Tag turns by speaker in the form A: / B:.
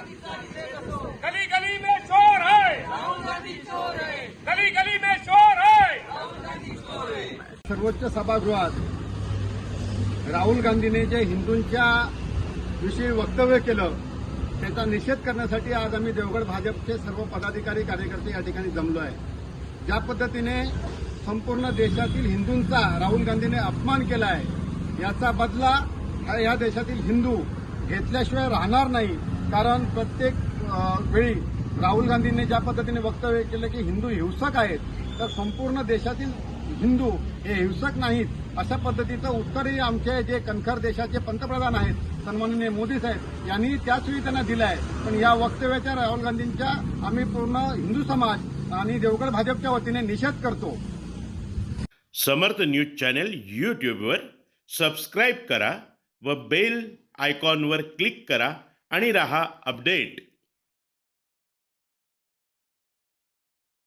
A: गली गली में शोर है। गली गली में शोर है। सर्वोच्च सभागृहात राहुल गांधीने जे हिंदूंच्या विषयी वक्तव्य केलं त्याचा निषेध करण्यासाठी आज आम्ही देवगड भाजपचे सर्व पदाधिकारी कार्यकर्ते या ठिकाणी जमलो आहे. ज्या पद्धतीने संपूर्ण देशातील हिंदूंचा राहुल गांधीने अपमान केला आहे याचा बदला या देशातील हिंदू घेतल्याशिवाय राहणार नाही. कारण प्रत्येक वेळी राहुल गांधींनी ज्या पद्धतीने वक्तव्य केलं की हिंदू हिंसक आहेत तर संपूर्ण देशातील हिंदू हे हिंसक नाहीत अशा पद्धतीचं उत्तरही आमचे जे कणखर देशाचे पंतप्रधान आहेत सन्माननीय मोदी साहेब यांनी त्याचवेळी त्यांना दिलं आहे पण या वक्तव्याच्या राहुल गांधींच्या आम्ही पूर्ण हिंदू समाज आणि देवगड भाजपच्या वतीने निषेध करतो.
B: समर्थ न्यूज चॅनल यूट्यूबवर सबस्क्राईब करा व बेल आयकॉनवर क्लिक करा. आणि रहा अपडेट.